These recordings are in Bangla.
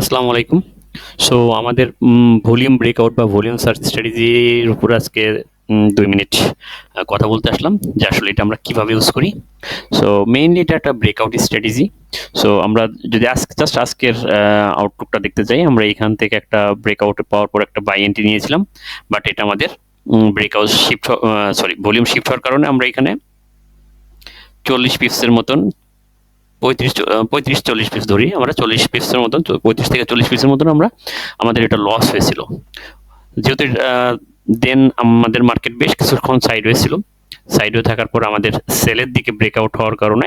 আসসালামু আলাইকুম। সো আমাদের ভলিউম ব্রেকআউট বা ভলিউম সার্চ স্ট্র্যাটেজির উপর আজকে দুই মিনিট কথা বলতে আসলাম, যে আসলে এটা আমরা কীভাবে ইউজ করি। সো মেইনলি এটা একটা ব্রেকআউট স্ট্র্যাটেজি সো আমরা যদি আজকে জাস্ট আজকের আউটলুকটা দেখতে চাই আমরা এখান থেকে একটা ব্রেকআউট পাওয়ার পর একটা বাই এন্ট্রি নিয়েছিলাম বাট এটা আমাদের breakout shift sorry volume shift হওয়ার কারণে আমরা এখানে চল্লিশ পিপসের মতন পঁয়ত্রিশ পঁয়ত্রিশ চল্লিশ পিস ধরি আমরা, চল্লিশ পিসের মতন পঁয়ত্রিশ থেকে চল্লিশ পিসের মতন আমরা, আমাদের এটা লস হয়েছিল। যেহেতু দেন আমাদের মার্কেট বেশ কিছুক্ষণ সাইড হয়েছিল সাইড হয়ে থাকার পর আমাদের সেলের দিকে ব্রেকআউট হওয়ার কারণে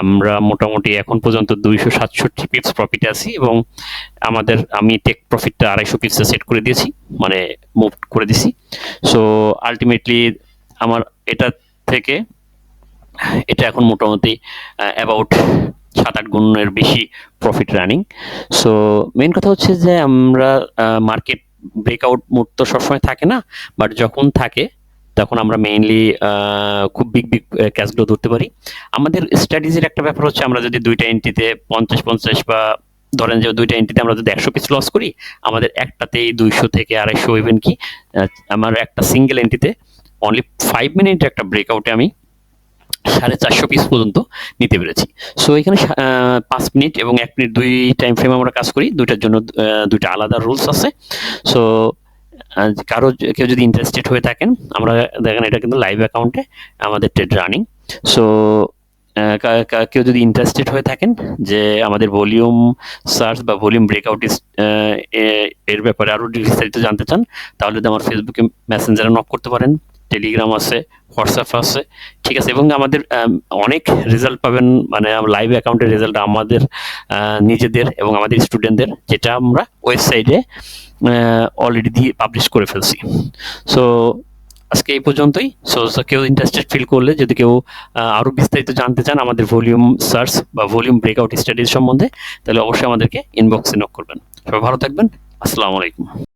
আমরা মোটামুটি এখন পর্যন্ত দুইশো সাতষট্টি পিপস প্রফিটে আছি এবং আমাদের, আমি টেক প্রফিটটা আড়াইশো পিপসে সেট করে দিয়েছি মানে মুভ করে দিছি। সো আলটিমেটলি আমার এটা থেকে এটা এখন মোটামুটি অ্যাবাউট সাত আট গুণের বেশি প্রফিট রানিং সো মেন কথা হচ্ছে যে আমরা মার্কেট ব্রেকআউট মুড তো সবসময় থাকে না বাট যখন থাকে, তখন আমরা মেইনলি খুব বিগ বিগ ক্যাশগুলো ধরতে পারি। আমাদের স্ট্র্যাটেজির একটা ব্যাপার হচ্ছে, আমরা যদি দুইটা এন্ট্রিতে পঞ্চাশ পঞ্চাশ বা ধরেন যে দুইটা এন্ট্রিতে আমরা যদি একশো পিস লস করি, আমাদের একটাতেই দুইশো থেকে আড়াইশো ইভেন কি আমার একটা সিঙ্গেল এন্ট্রিতে অনলি ফাইভ মিনিট একটা ব্রেকআউটে আমি সাড়ে চারশো পিস পর্যন্ত নিতে পেরেছি। সো এখানে পাঁচ মিনিট এবং এক মিনিট দুই টাইম ফ্রেম আমরা কাজ করি। দুইটার জন্য দুইটা আলাদা রুলস আছে। সো কারও কেউ যদি ইন্টারেস্টেড হয়ে থাকেন, আমরা দেখেন এটা কিন্তু লাইভ অ্যাকাউন্টে আমাদের ট্রেড রানিং সো কেউ যদি ইন্টারেস্টেড হয়ে থাকেন যে আমাদের ভলিউম সার্চ বা ভলিউম ব্রেকআউট এর ব্যাপারে আরও বিস্তারিত জানতে চান, তাহলে আমার ফেসবুকে মেসেঞ্জারে নক করতে পারেন। টেলিগ্রাম আছে হোয়াটসঅ্যাপ আছে ঠিক আছে এবং আমাদের আম, অনেক রেজাল্ট পাবেন মানে লাইভ অ্যাকাউন্টের রেজাল্ট আমাদের নিজেদের এবং আমাদের স্টুডেন্টদের যেটা আমরা ওয়েবসাইটে অলরেডি দিয়ে পাবলিশ করে ফেলছি। সো আজকে এই পর্যন্তই। সো কেউ ইন্টারেস্টেড ফিল করলে যদি কেউ আহ, আরও বিস্তারিত জানতে চান আমাদের ভলিউম সার্চ বা ভলিউম ব্রেকআউট স্টাডিজ সম্বন্ধে তাহলে অবশ্যই আমাদেরকে ইনবক্সে নক করবেন। সবাই ভালো থাকবেন। আসসালামু আলাইকুম।